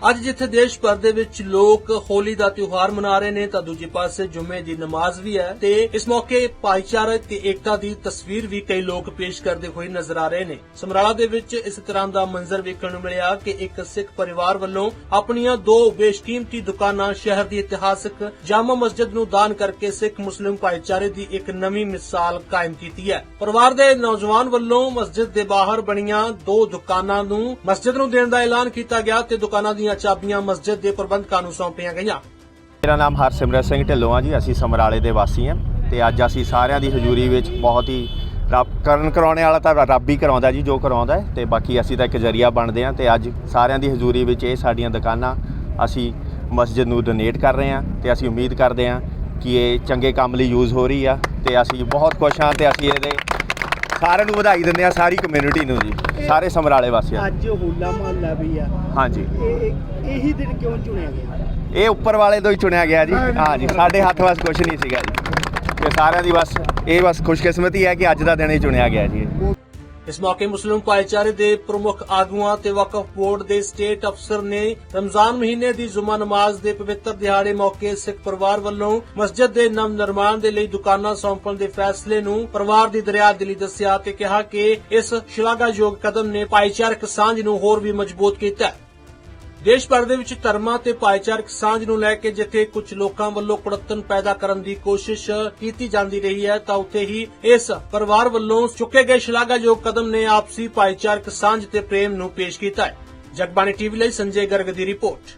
ਅੱਜ ਜਿੱਥੇ ਦੇਸ਼ ਭਰ ਦੇ ਵਿੱਚ ਲੋਕ ਹੋਲੀ ਦਾ ਤਿਉਹਾਰ ਮਨਾ ਰਹੇ ਨੇ, ਤਾਂ ਦੂਜੇ ਪਾਸੇ ਜੁਮੇ ਦੀ ਨਮਾਜ਼ ਵੀ ਹੈ ਤੇ ਇਸ ਮੌਕੇ ਭਾਈਚਾਰੇ ਤੇ ਏਕਤਾ ਦੀ ਤਸਵੀਰ ਵੀ ਕਈ ਲੋਕ ਪੇਸ਼ ਕਰਦੇ ਹੋਏ ਨਜ਼ਰ ਆ ਰਹੇ ਨੇ। ਸਮਰਾਲਾ ਦੇ ਵਿੱਚ ਇਸ ਤਰ੍ਹਾਂ ਦਾ ਮੰਜ਼ਰ ਵੇਖਣ ਨੂੰ ਮਿਲਿਆ ਕਿ ਇੱਕ ਸਿੱਖ ਪਰਿਵਾਰ ਵੱਲੋਂ ਆਪਣੀਆਂ ਦੋ ਬੇਸ਼ਕੀਮਤੀ ਦੁਕਾਨਾਂ ਸ਼ਹਿਰ ਦੀ ਇਤਿਹਾਸਕ ਜਾਮਾ ਮਸਜਿਦ ਨੂੰ ਦਾਨ ਕਰਕੇ ਸਿੱਖ ਮੁਸਲਿਮ ਭਾਈਚਾਰੇ ਦੀ ਇੱਕ ਨਵੀਂ ਮਿਸਾਲ ਕਾਇਮ ਕੀਤੀ ਹੈ। ਪਰਿਵਾਰ ਦੇ ਨੌਜਵਾਨ ਵੱਲੋਂ ਮਸਜਿਦ ਦੇ ਬਾਹਰ ਬਣੀਆਂ ਦੋ ਦੁਕਾਨਾਂ ਨੂੰ ਮਸਜਿਦ ਨੂੰ ਦੇਣ ਦਾ ਐਲਾਨ ਕੀਤਾ ਗਿਆ ਤੇ ਦੁਕਾਨਾਂ ਦੀ ਦੀਆਂ ਚਾਬੀਆਂ ਮਸਜਿਦ ਦੇ ਪ੍ਰਬੰਧਕਾਂ ਨੂੰ ਸੌਂਪੀਆਂ ਗਈਆਂ। ਮੇਰਾ ਨਾਮ ਹਰਸਿਮਰਤ ਸਿੰਘ ਢਿੱਲੋਂ ਆ ਜੀ, ਅਸੀਂ ਸਮਰਾਲੇ ਦੇ ਵਾਸੀ ਹਾਂ ਤੇ ਅੱਜ ਅਸੀਂ ਸਾਰਿਆਂ ਦੀ ਹਜ਼ੂਰੀ ਵਿੱਚ ਬਹੁਤ ਹੀ ਰੱਬ ਕਰਨ ਕਰਾਉਣੇ ਵਾਲਾ ਤਾਂ ਰੱਬ ਹੀ ਕਰਾਉਂਦਾ ਜੀ, ਜੋ ਕਰਾਉਂਦਾ ਹੈ ਤੇ ਬਾਕੀ ਅਸੀਂ ਤਾਂ ਇੱਕ ਜਰੀਆ ਬਣਦੇ ਹਾਂ ਤੇ ਅੱਜ ਸਾਰਿਆਂ ਦੀ ਹਜ਼ੂਰੀ ਵਿੱਚ ਇਹ ਸਾਡੀਆਂ ਦੁਕਾਨਾਂ ਅਸੀਂ ਮਸਜਿਦ ਨੂੰ ਡੋਨੇਟ ਕਰ ਰਹੇ ਹਾਂ ਤੇ ਅਸੀਂ ਉਮੀਦ ਕਰਦੇ ਹਾਂ ਕਿ ਇਹ ਚੰਗੇ ਕੰਮ ਲਈ ਯੂਜ਼ ਹੋ ਰਹੀ ਆ ਤੇ ਅਸੀਂ ਬਹੁਤ ਖੁਸ਼ ਹਾਂ ਤੇ ਅਸੀਂ ਇਹਦੇ ਸਾਰਿਆਂ ਨੂੰ ਵਧਾਈ ਦਿੰਦੇ ਹਾਂ ਸਾਰੀ ਕਮਿਊਨਿਟੀ ਨੂੰ ਜੀ ਸਾਰੇ ਸਮਰਾਲੇ ਵਾਸੀਆਂ ਨੂੰ। ਅੱਜ ਹੋਲਾ ਮਹੱਲਾ ਵੀ ਆ। ਹਾਂਜੀ। ਇਹ ਇਹ- ਇਹੀ ਦਿਨ ਕਿਉਂ ਚੁਣਿਆ ਗਿਆ? ਇਹ ਉੱਪਰ ਵਾਲੇ ਤੋਂ ਹੀ ਚੁਣਿਆ ਗਿਆ ਜੀ। ਹਾਂ ਜੀ। ਸਾਡੇ ਹੱਥ ਵਸ ਕੁਝ ਨਹੀਂ ਸੀਗਾ ਜੀ। ਤੇ ਸਾਰਿਆਂ ਦੀ ਬਸ ਇਹ ਬਸ ਖੁਸ਼ਕਿਸਮਤੀ ਹੈ ਕਿ ਅੱਜ ਦਾ ਦਿਨ ਹੀ ਚੁਣਿਆ ਗਿਆ ਜੀ। ਇਸ ਮੌਕੇ ਮੁਸਲਿਮ ਭਾਈਚਾਰੇ ਦੇ ਪ੍ਰਮੁੱਖ ਆਗੂਆਂ ਤੇ ਵਕਫ ਬੋਰਡ ਦੇ ਸਟੇਟ ਅਫਸਰ ਨੇ ਰਮਜ਼ਾਨ ਮਹੀਨੇ ਦੀ ਜੁਮਾ ਨਮਾਜ਼ ਦੇ ਪਵਿੱਤਰ ਦਿਹਾੜੇ ਮੌਕੇ ਸਿੱਖ ਪਰਿਵਾਰ ਵੱਲੋਂ ਮਸਜਿਦ ਦੇ ਨਵ ਨਿਰਮਾਣ ਦੇ ਲਈ ਦੁਕਾਨਾਂ ਸੌਂਪਣ ਦੇ ਫੈਸਲੇ ਨੂੰ ਪਰਿਵਾਰ ਦੀ ਦਰਿਆ ਦਿਲੀ ਦੱਸਿਆ ਤੇ ਕਿਹਾ ਕਿ ਇਸ ਸ਼ਲਾਘਾਯੋਗ ਕਦਮ ਨੇ ਭਾਈਚਾਰਕ ਸਾਂਝ ਨੂੰ ਹੋਰ ਵੀ ਮਜ਼ਬੂਤ ਕੀਤਾ। ਦੇਸ਼ ਭਰ ਦੇ ਵਿੱਚ ਧਰਮਾਂ ਤੇ ਭਾਈਚਾਰਕ ਸਾਂਝ ਨੂੰ ਲੈ ਕੇ ਜਿੱਥੇ ਕੁਝ ਲੋਕਾਂ ਵੱਲੋਂ ਕੁੜੱਤਨ ਪੈਦਾ ਕਰਨ ਦੀ ਕੋਸ਼ਿਸ਼ ਕੀਤੀ ਜਾਂਦੀ ਰਹੀ ਹੈ, ਤਾਂ ਉੱਥੇ ਹੀ ਇਸ ਪਰਿਵਾਰ ਵੱਲੋਂ ਚੁੱਕੇ ਗਏ ਸ਼ਲਾਘਾਯੋਗ ਕਦਮ ਨੇ ਆਪਸੀ ਭਾਈਚਾਰਕ ਸਾਂਝ ਤੇ ਪ੍ਰੇਮ ਨੂੰ ਪੇਸ਼ ਕੀਤਾ ਹੈ। ਜਗਬਾਣੀ ਟੀਵੀ ਲਈ ਸੰਜੇ ਗਰਗ ਦੀ ਰਿਪੋਰਟ।